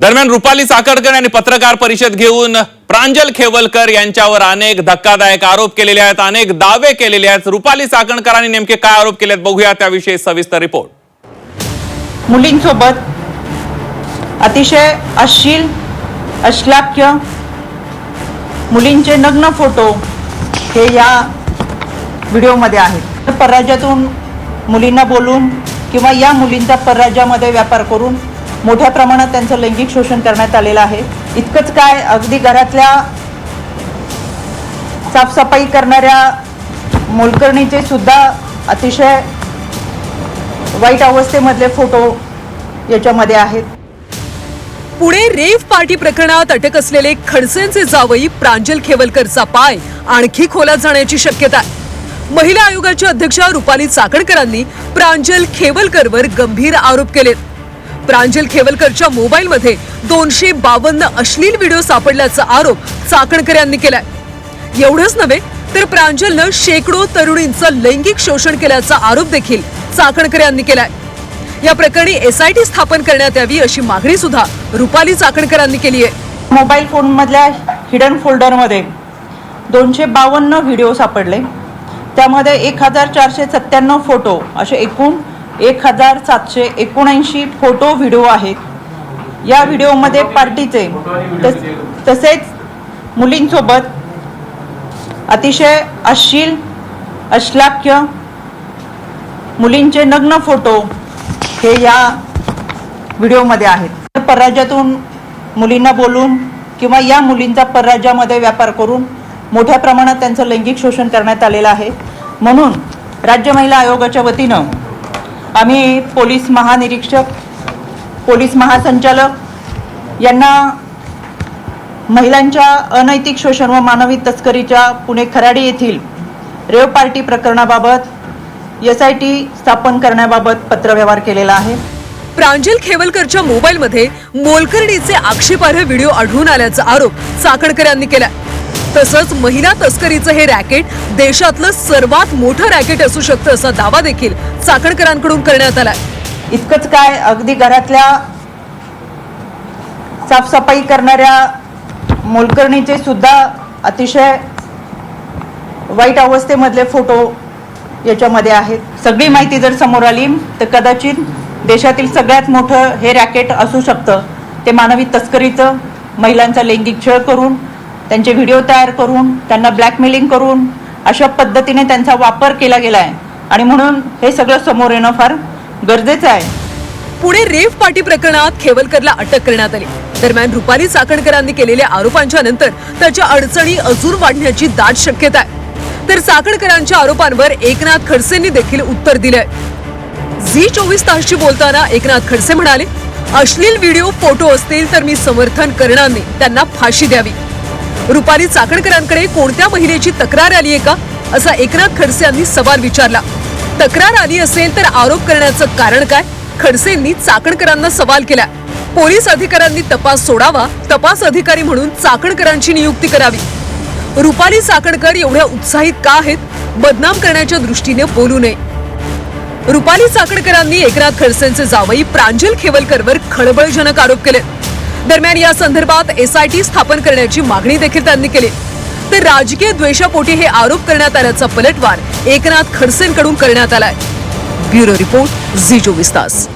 दरम्यान रुपाली साखरकर यांनी पत्रकार परिषद घेऊन प्रांजल खेवलकर यांच्यावर अनेक धक्कादायक आरोप केलेले आहेत अनेक दावे केलेले आहेत. रुपाली साखरकरांनी नेमके काय आरोप केलेत बघूया त्याविषयी सविस्तर रिपोर्ट. मुलींसोबत अतिशय अश्लील अश्लाक्य मुलींचे नग्न फोटो हे या व्हिडिओमध्ये आहेत. परराज्यातून मुलींना बोलून किंवा या मुलींचा परराज्यामध्ये व्यापार करून मोठ्या प्रमाणात त्यांचं लैंगिक शोषण करण्यात आलेलं आहे. इतकंच काय अगदी घरातल्या साफसफाई करणाऱ्या मोलकर्णीचे सुद्धा अतिशय वाईट अवस्थेमधले फोटो याच्यामध्ये आहेत. पुणे रेव्ह पार्टी प्रकरणात अटक असलेले खडसेंचे जावई प्रांजल खेवलकरचा पाय आणखी खोलात जाण्याची शक्यता आहे. महिला आयोगाच्या अध्यक्षा रुपाली चाकणकरांनी प्रांजल खेवलकरवर गंभीर आरोप केलेत. प्रांजल खेवलकरच्या मोबाईलमध्ये दोनशे बावन्न अश्लील व्हिडिओ सापडल्याचा आरोप चाकणकर यांनी केलाय. एवढंच नव्हे तर प्रांजलनं शेकडो तरुणींचं लैंगिक शोषण केल्याचा आरोप देखील चाकणकर यांनी केलाय. या प्रकरणी एसआयटी स्थापन करण्यात यावी अशी मागणी सुद्धा रुपाली चाकणकरांनी केली आहे. मोबाईल फोनमधल्या हिडन फोल्डरमध्ये दोनशे बावन्न व्हिडिओ सापडले. त्यामध्ये एक हजार चारशे सत्त्याण्णव फोटो असे एकूण एक हजार सातशे एकोणऐंशी फोटो व्हिडिओ आहेत. या व्हिडिओमध्ये पार्टीचे तस- तसेच मुलींसोबत अतिशय अश्लील अश्लाक्य मुलींचे नग्न फोटो हे या व्हिडिओमध्ये आहेत. परराज्यातून मुलींना बोलून किंवा या मुलींचा परराज्यामध्ये व्यापार करून मोठ्या प्रमाणात त्यांचं लैंगिक शोषण करण्यात आलेलं आहे. म्हणून राज्य महिला आयोगाच्या वतीनं आम्ही पोलीस महानिरीक्षक पोलीस महासंचालक यांना महिलांच्या अनैतिक शोषण व मानवी तस्करीच्या पुणे खराडी येथील रेव पार्टी प्रकरणाबाबत एस आय टी स्थापन करण्याबाबत पत्रव्यवहार केलेला आहे. प्रांजल खेवलकरच्या मोबाईलमध्ये मोलकर्णीचे आक्षेपार्ह व्हिडिओ आढळून आल्याचा आरोप चाकणकर यांनी केला तसंच महिला तस्करीचं हे रॅकेट देशातलं सर्वात मोठं रॅकेट असू शकतं असा दावा देखील चाकणकरांकडून करण्यात आला इतकंच काय अगदी घरातल्या साफसफाई करणाऱ्या मोलकर्णीचे सुद्धा अतिशय वाईट अवस्थेमधले फोटो याच्यामध्ये आहेत. सगळी माहिती जर समोर आली तर कदाचित देशातील सगळ्यात मोठं हे रॅकेट असू शकतं. ते मानवी तस्करीचं महिलांचा लैंगिक छळ करून त्यांचे व्हिडिओ तयार करून त्यांना ब्लॅकमेलिंग करून अशा पद्धतीने त्यांचा वापर केला गेला आहे आणि म्हणून हे सगळं समोर येणं फार गरजेचं आहे. पुणे रेव्ह पार्टी प्रकरणात खेवलकरला अटक करण्यात आली. दरम्यान रुपाली चाकणकरांनी केलेल्या आरोपांच्या नंतर त्याच्या अडचणी अजून वाढण्याची दाट शक्यता आहे. तर चाकणकरांच्या आरोपांवर एकनाथ खडसेंनी देखील उत्तर दिलंय. झी चोवीस तासशी बोलताना एकनाथ खडसे म्हणाले अश्लील व्हिडिओ फोटो असतील तर मी समर्थन करणार नाही. त्यांना फाशी द्यावी. रुपाली चाकणकरांकडे कोणत्या महिलेची तक्रार आली आहे का? असा एकनाथ खडसे यांनी सवाल विचारला. तक्रार आली असेल तर आरोप करण्याचं कारण काय? खडसेंनी चाकणकरांना सवाल केला. पोलीस अधिकाऱ्यांनी तपास सोडावा तपास अधिकारी म्हणून चाकणकरांची नियुक्ती करावी. रुपाली चाकणकर एवढ्या उत्साहित का आहेत? बदनाम करण्याच्या दृष्टीने बोलू नये. रुपाली चाकणकरांनी एकनाथ खडसेंचे जावई प्रांजल खेवलकरवर खळबळजनक आरोप केले दरम्यान या संदर्भात एसआयटी स्थापन करण्याची मागणी देखील त्यांनी केली. तर राजकीय द्वेषापोटी हे आरोप करण्यात आल्याचा पलटवार एकनाथ खडसेंकडून करण्यात आलाय. ब्युरो रिपोर्ट झी चोवीस तास.